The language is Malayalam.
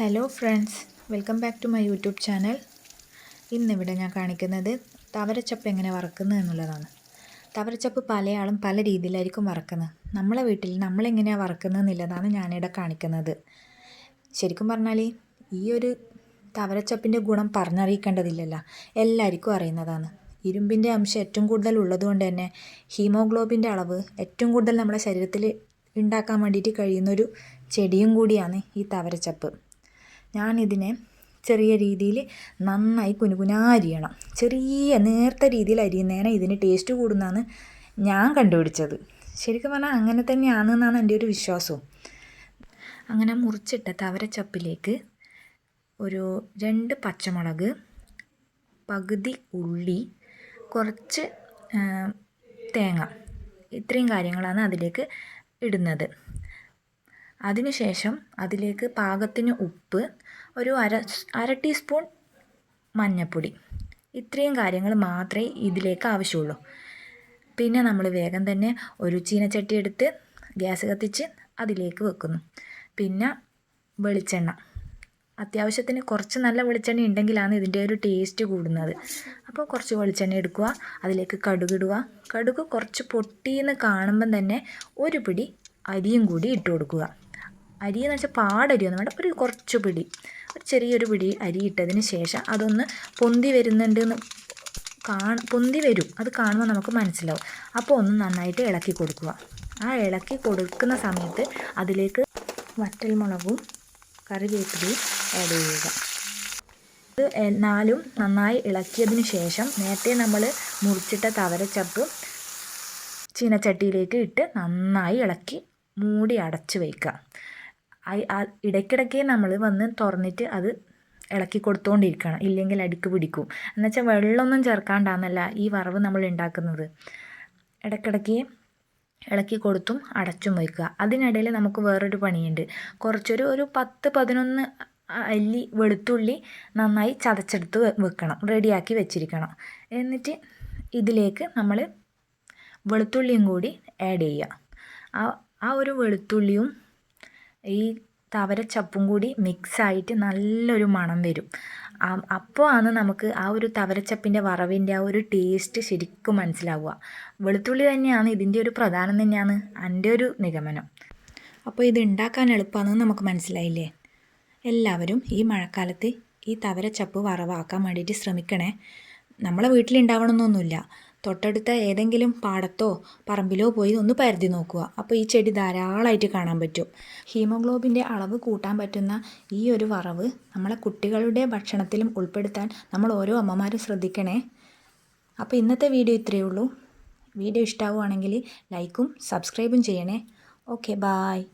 Hello friends welcome back to my YouTube channel ഇന്നിവിടെ ഞാൻ കാണിക്കുന്നത് തവരച്ചപ്പ് എങ്ങനെ വറക്കുന്നത് എന്നുള്ളതാണ്. തവരച്ചപ്പ് പലയാളും പല രീതിയിലായിരിക്കും വറക്കുന്നത്. നമ്മളെ വീട്ടിൽ നമ്മളെങ്ങനെയാണ് വറക്കുന്നത് എന്നുള്ളതാണ് ഞാനിവിടെ കാണിക്കുന്നത്. ശരിക്കും പറഞ്ഞാൽ ഈ ഒരു തവരച്ചപ്പിന്റെ ഗുണം പറഞ്ഞറിയിക്കേണ്ടതില്ലല്ലോ. എല്ലാവർക്കും അറിയുന്നതാണ്. ഇരുമ്പിന്റെ അംശം ഏറ്റവും കൂടുതൽ ഉള്ളതുകൊണ്ട് തന്നെ ഹീമോഗ്ലോബിന്റെ അളവ് ഏറ്റവും കൂടുതൽ നമ്മുടെ ശരീരത്തിൽ ഉണ്ടാക്കാൻ വേണ്ടിയിട്ട് കഴിയുന്നൊരു ചെടിയും കൂടിയാണ് ഈ തവരച്ചപ്പ്. ഞാനിതിനെ ചെറിയ രീതിയിൽ നന്നായി കുനുകുനാ അരിയണം ചെറിയ നേർത്ത രീതിയിൽ അരിയുന്നതിന് ഇതിന് ടേസ്റ്റ് കൂടുന്നതാണ് ഞാൻ കണ്ടുപിടിച്ചത്. ശരിക്കും പറഞ്ഞാൽ അങ്ങനെ തന്നെയാണെന്നാണ് എന്റെ ഒരു വിശ്വാസവും. അങ്ങനെ മുറിച്ചിട്ട തവരച്ചപ്പിലേക്ക് ഒരു രണ്ട് പച്ചമുളക് പകുതി ഉള്ളി കുറച്ച് തേങ്ങ. ഇത്രയും കാര്യങ്ങളാണ് അതിലേക്ക് ഇടുന്നത്. അതിനുശേഷം അതിലേക്ക് പാകത്തിന് ഉപ്പ് ഒരു അര അര ടീസ്പൂൺ മഞ്ഞൾപ്പൊടി ഇത്രയും കാര്യങ്ങൾ മാത്രമേ ഇതിലേക്ക് ആവശ്യമുള്ളൂ. പിന്നെ നമ്മൾ വേഗം തന്നെ ഒരു ചീനച്ചട്ടി എടുത്ത് ഗ്യാസ് കത്തിച്ച് അതിലേക്ക് വെക്കുന്നു. പിന്നെ വെളിച്ചെണ്ണ. അത്യാവശ്യത്തിന് കുറച്ച് നല്ല വെളിച്ചെണ്ണ ഉണ്ടെങ്കിലാണ് ഇതിന്റെ ഒരു ടേസ്റ്റ് കൂടുന്നത്. അപ്പോൾ കുറച്ച് വെളിച്ചെണ്ണ എടുക്കുക അതിലേക്ക് കടുകിടുക കടുക് കുറച്ച് പൊട്ടിയെന്ന് കാണുമ്പം തന്നെ ഒരു പിടി അരിയും കൂടി ഇട്ട് കൊടുക്കുക. അരി എന്ന് വെച്ചാൽ പാടരിയൊന്നും വേണ്ട. ഒരു കുറച്ച് പിടി. ഒരു ചെറിയൊരു പിടി അരി ഇട്ടതിന് ശേഷം അതൊന്ന് പൊന്തി വരുന്നുണ്ട് എന്ന് കാണ പൊന്തി വരും. അത് കാണുമ്പോൾ നമുക്ക് മനസ്സിലാവും. അപ്പോൾ ഒന്ന് നന്നായിട്ട് ഇളക്കി കൊടുക്കുക. ആ ഇളക്കി കൊടുക്കുന്ന സമയത്ത് അതിലേക്ക് വറ്റൽമുളകും കറിവേപ്പിലയും ആഡ് ചെയ്യുക. ഇത് നാലും നന്നായി ഇളക്കിയതിന് ശേഷം നേരത്തെ നമ്മൾ മുറിച്ചിട്ട തവരച്ചപ്പ് ചീനച്ചട്ടിയിലേക്ക് ഇട്ട് നന്നായി ഇളക്കി മൂടി അടച്ച് വയ്ക്കുക ഇടയ്ക്കിടയ്ക്ക് നമ്മൾ വന്ന് തുറന്നിട്ട് അത് ഇളക്കി കൊടുത്തുകൊണ്ടിരിക്കണം ഇല്ലെങ്കിൽ അടിക്ക് പിടിക്കും. എന്നുവെച്ചാൽ വെള്ളമൊന്നും ചേർക്കാണ്ടാന്നല്ല ഈ വറവ് നമ്മൾ ഉണ്ടാക്കുന്നത്. ഇടയ്ക്കിടയ്ക്ക് ഇളക്കി കൊടുത്തും അടച്ചും വയ്ക്കുക. അതിനിടയിൽ നമുക്ക് വേറൊരു പണിയുണ്ട്. കുറച്ചൊരു ഒരു പത്ത് പതിനൊന്ന് അല്ലി വെളുത്തുള്ളി നന്നായി ചതച്ചെടുത്ത് വെക്കണം. റെഡിയാക്കി വെച്ചിരിക്കണം. എന്നിട്ട് ഇതിലേക്ക് നമ്മൾ വെളുത്തുള്ളിയും കൂടി ആഡ് ചെയ്യുക. ആ ആ ഒരു വെളുത്തുള്ളിയും ഈ തവരച്ചപ്പും കൂടി മിക്സായിട്ട് നല്ലൊരു മണം വരും. അപ്പോൾ ആണ് നമുക്ക് ആ ഒരു തവരച്ചപ്പിന്റെ വറവിന്റെ ആ ഒരു ടേസ്റ്റ് ശരിക്കും മനസ്സിലാവുക. വെളുത്തുള്ളി തന്നെയാണ് ഇതിന്റെ ഒരു പ്രധാനം തന്നെയാണ് എന്റെ ഒരു നിഗമനം. അപ്പോൾ ഇത് ഉണ്ടാക്കാൻ എളുപ്പമാണെന്ന് നമുക്ക് മനസ്സിലായില്ലേ? എല്ലാവരും ഈ മഴക്കാലത്ത് ഈ തവരച്ചപ്പ് വറവാക്കാൻ വേണ്ടിയിട്ട് ശ്രമിക്കണേ. നമ്മളെ വീട്ടിലുണ്ടാവണമെന്നൊന്നുമില്ല തൊട്ടടുത്ത ഏതെങ്കിലും പാടത്തോ പറമ്പിലോ പോയി ഒന്ന് പരതി നോക്കുക. അപ്പോൾ ഈ ചെടി ധാരാളമായിട്ട് കാണാൻ പറ്റും. ഹീമോഗ്ലോബിന്റെ അളവ് കൂട്ടാൻ പറ്റുന്ന ഈ ഒരു വറവ് നമ്മളെ കുട്ടികളുടെ ഭക്ഷണത്തിലും ഉൾപ്പെടുത്താൻ നമ്മൾ ഓരോ അമ്മമാരും ശ്രദ്ധിക്കണേ. അപ്പോൾ ഇന്നത്തെ വീഡിയോ ഇത്രയേ ഉള്ളൂ. വീഡിയോ ഇഷ്ടമാവുകയാണെങ്കിൽ ലൈക്കും സബ്സ്ക്രൈബും ചെയ്യണേ. Okay bye.